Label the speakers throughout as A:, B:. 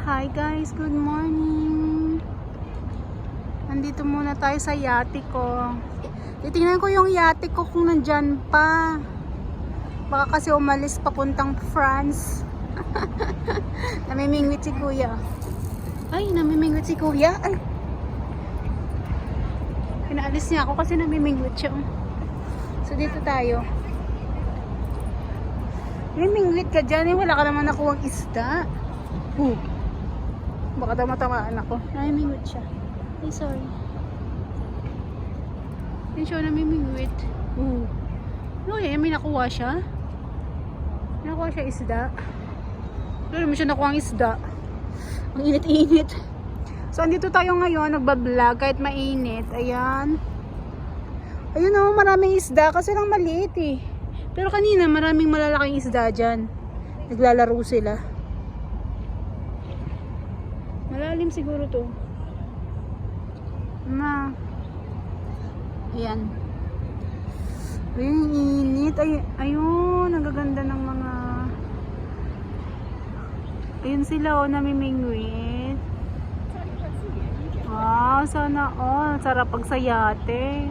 A: Hi guys, good morning. Nandito muna tayo sa yate ko. Titingnan ko yung yate ko kung nandyan pa. Baka kasi umalis papuntang France. namimingwit si kuya. Ay, namimingwit si kuya. Ay. Pinaalis niya ako kasi namimingwit siya. So dito tayo. Namimingwit ka dyan eh. Wala ka naman nakuwang isda. Oh. Baka daw matamaan ako. Namimingwit siya. Ay, sorry. Yan siya namimingwit. Oh. No, eh, may nakuha siya. Nakuha siya isda. Wala naman siya nakuha ang isda. Ang init-init. So, andito tayo ngayon, nagbablog kahit mainit. Ayan. Ayun oh, maraming isda kasi lang maliit eh. Pero kanina, maraming malalaking isda dyan. Naglalaro sila. Malalim siguro to. Na. Ayan. Ayun, init. Ay, ayun, nagaganda ng mga... Ayun sila, oh, namimingwit. Wow, sana all. Sarap pag sa yate.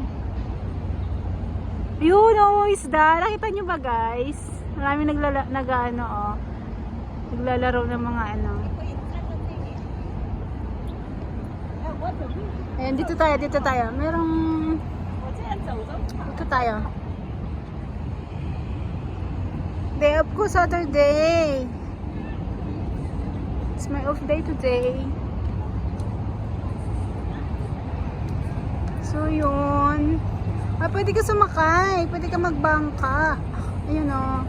A: Ayun, oh, isda. Nakita nyo ba, guys? Maraming naglala, nag, ano, oh. Naglalaro ng mga, ano. Ayan, dito tayo, dito tayo. Merong... Dito tayo. Day off ko Saturday. It's my off day today. So, yun. Ah, pwede ka sumakay. Pwede ka magbangka. Ayun, oh.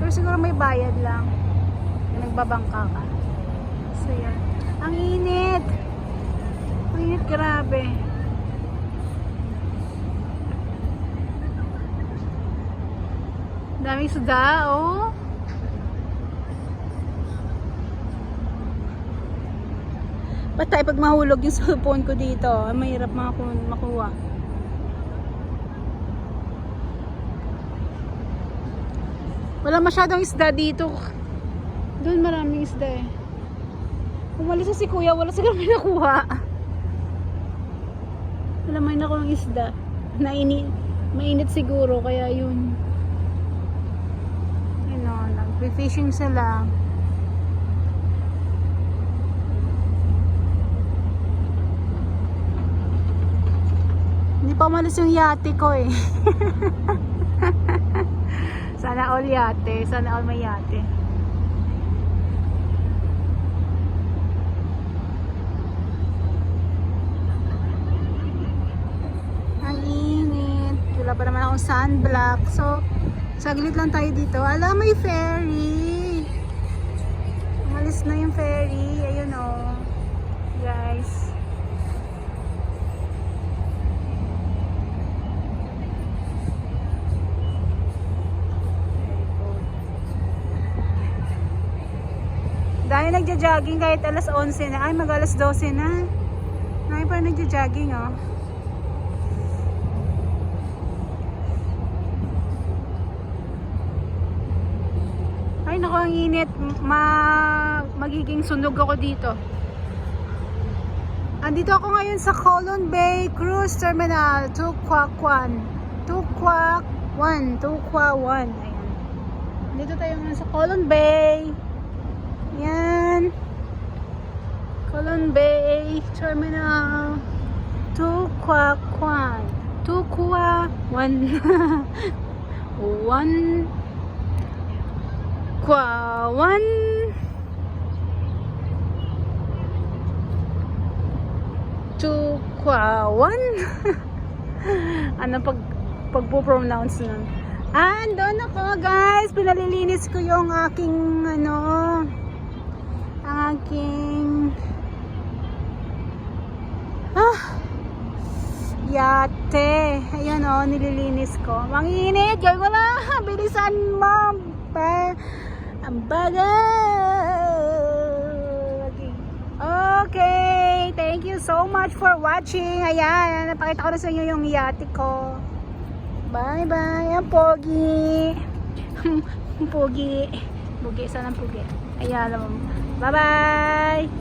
A: Pero siguro may bayad lang. Nagbabangka ka. So, yan. Ang init. Ang init, grabe. Daming suda, oh. Ba't tayo pag mahulog yung cellphone ko dito? Mahirap makuha. Wala masyadong isda dito. Doon maraming isda eh. Umalis na si kuya, wala siguro may nakuha. Wala may nakuha ng isda. Nainit, mainit siguro, kaya yun. Yun o, nag-fishing sila. Hindi pa umalis yung yate ko eh. Sana all yate. Sana all may yate. Ang init. Wala pa naman akong sunblock. So, saglit lang tayo dito. Ala, may ferry. Umalis na yung ferry. Ayun o. Guys. Dahil nagja-jogging kahit alas 11 na. Ay, mag alas 12 na. Ay, pa nagja-jogging oh. Ay, naku, ang init. Ma magiging sunog ako dito. Andito ako ngayon sa Colon Bay Cruise Terminal, Tukwakwan. Tukwakwan, Tukwakwan. Ayan. Dito tayo ngayon sa Colon Bay. Yan. Colon Bay Terminal. Tukwakwan. Tukwa-wan. One. Kwawan. Tukwawan. ano pag pagpo-pronounce nun? Ah, andun ako guys. Pinalilinis ko yung aking ano aking ah yate. Ayan o, nililinis ko. Manginit. Gawin ko na. Bilisan mo. Ang bagal. Okay. Thank you so much for watching. Ayan. Napakita ko na sa inyo yung yate ko. Bye bye. Ang pogi. Ang pogi. Pugi, isa ng pugi. Ayan. Bye-bye!